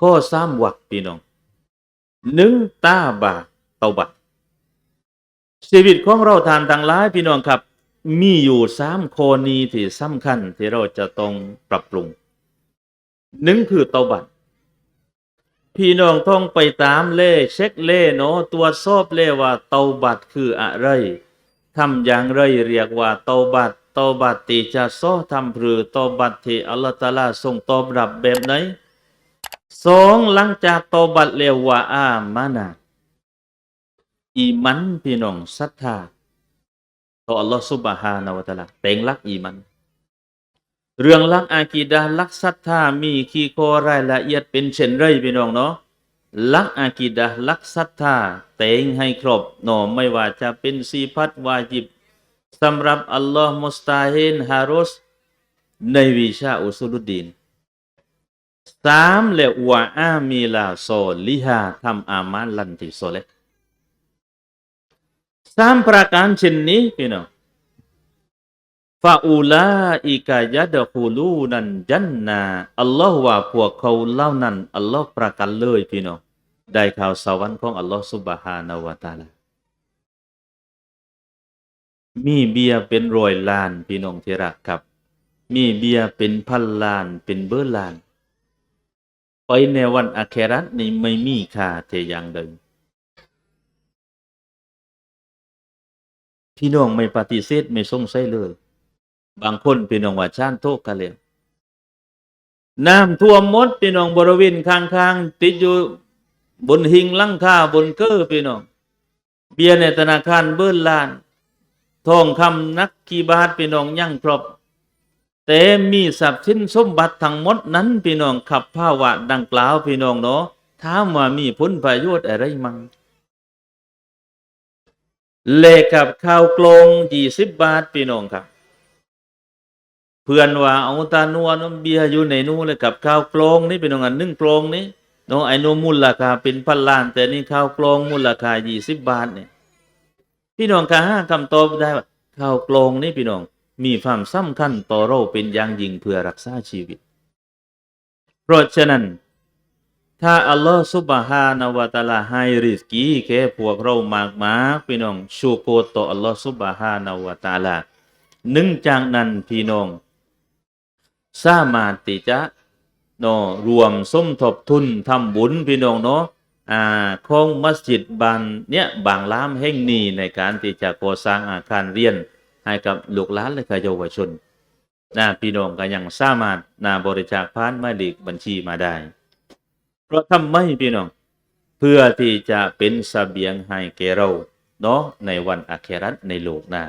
ข้อสามวักพี่น้องหนึ่งตาบาเตาบัดชีวิตของเราทานต่างหลายพี่น้องครับ มีอยู่สามข้อนี้ที่สำคัญที่เราจะต้องปรับปรุงหนึ่งคือเตาบัดพี่น้องต้องไปตามเล่เช็คเล่เนาะตรวสอบเล่ว่าเตาบัดคืออะไรทำอย่างไรเรียกว่าเตาบัดเตาบัดที่จะซ้อทำหรือเตาบัดที่อัลลอฮฺตาลาทรงตอบรับแบบไหน สองหลังจากตบัดเรียกว่าอามานะอีมันพี่น้องศรัทธาต่ออัลลอฮฺซุบฮานาวะตะลาเป็นหลักอีมัน เรื่องลักอากีดาลักศรัทธามีขีโครายละเอียดเป็นเช่นไรพี่น้องเนาะลักอากีดาลักศรัทธาเตงให้ครบเนาะไม่ว่าจะเป็นสีพัดวาจิบสำหรับอัลลอฮ์มุสตาฮินฮารุสในวิชาอุสุลุดดีน สามและวะอามีลาโซลิฮาทำอามันลันติโซเลสามประการเช่นนี้พี่น้องฟาอูลาอิกายะดะคูลูนันจันนาอัลลอฮ์ว่าพวกเขาเล่านั้นอัลลอฮ์ประกันเลยพี่น้องได้ข่าวสวรรค์ของอัลลอฮ์สุบฮานาวะตาลามีเบียเป็นรอยล้านพี่น้องที่รักครับ มีเบียเป็นพันล้านเป็นเบอร์ล้าน ไปในวันอาเครัตนี่ไม่มีค่าแต่อย่างใดพี่น้องไม่ปฏิเสธไม่สงสัยเลย บางคนพี่น้องว่าชานโทษกันเลยน้ำท่วมมดพี่น้องบริเวณข้างๆติดอยู่บนหิงลังคาบนเกอร์พี่น้องเบียร์ในธนาคารเบิ้ลลาน ทองคำนักกีบาทพี่น้องยั่งครบ แต่มีทรัพย์สินสมบัติทั้งหมดนั้นพี่น้องขับภาวะดังกล่าวพี่น้องเนาะถามว่ามีผลประโยชน์อะไรมั่งเลขกับข้าวกลงยี่สิบบาทพี่น้องครับ เพื่อนว่าเอาตานัวน้ำเบียร์อยู่ในนู้นเลยกับข้าวกลองนี่เป็นงานนึ่งกลองนี่น้องไอ้นูมูลราคาเป็นพันล้าน แต่นี่ข้าวกลองมูลราคายี่สิบบาทเนี่ยพี่น้องกาห้าคำตอบได้ว่าข้าวกลองนี่พี่น้อง มีความสำคัญต่อเราเป็นอย่างยิ่งเพื่อรักษาชีวิต เพราะฉะนั้น ถ้าอัลลอฮฺซุบฮานาวะตาลาให้ริสกีแก่พวกเรามากมากพี่น้องชูโกรต่ออัลลอฮฺซุบฮานาวะตาลาหนึ่งจากนั้นพี่น้องสามารถที่จะเนาะรวมสมทบทุนทำบุญพี่น้องเนาะอ่าของมัสยิดบางเนี่ยบางล้ามแห่งนี้ในการที่จะก่อสร้างอาคารเรียน ให้กับลูกหลานและก็เยาวชนนะพี่น้องก็ยังสามารถนาบริจาคผ่านมาดีบัญชีมาได้ เพราะทำไมพี่น้อง เพื่อที่จะเป็นเสบียงให้แก่เราเนาะในวันอาเครัตในโลกหน้า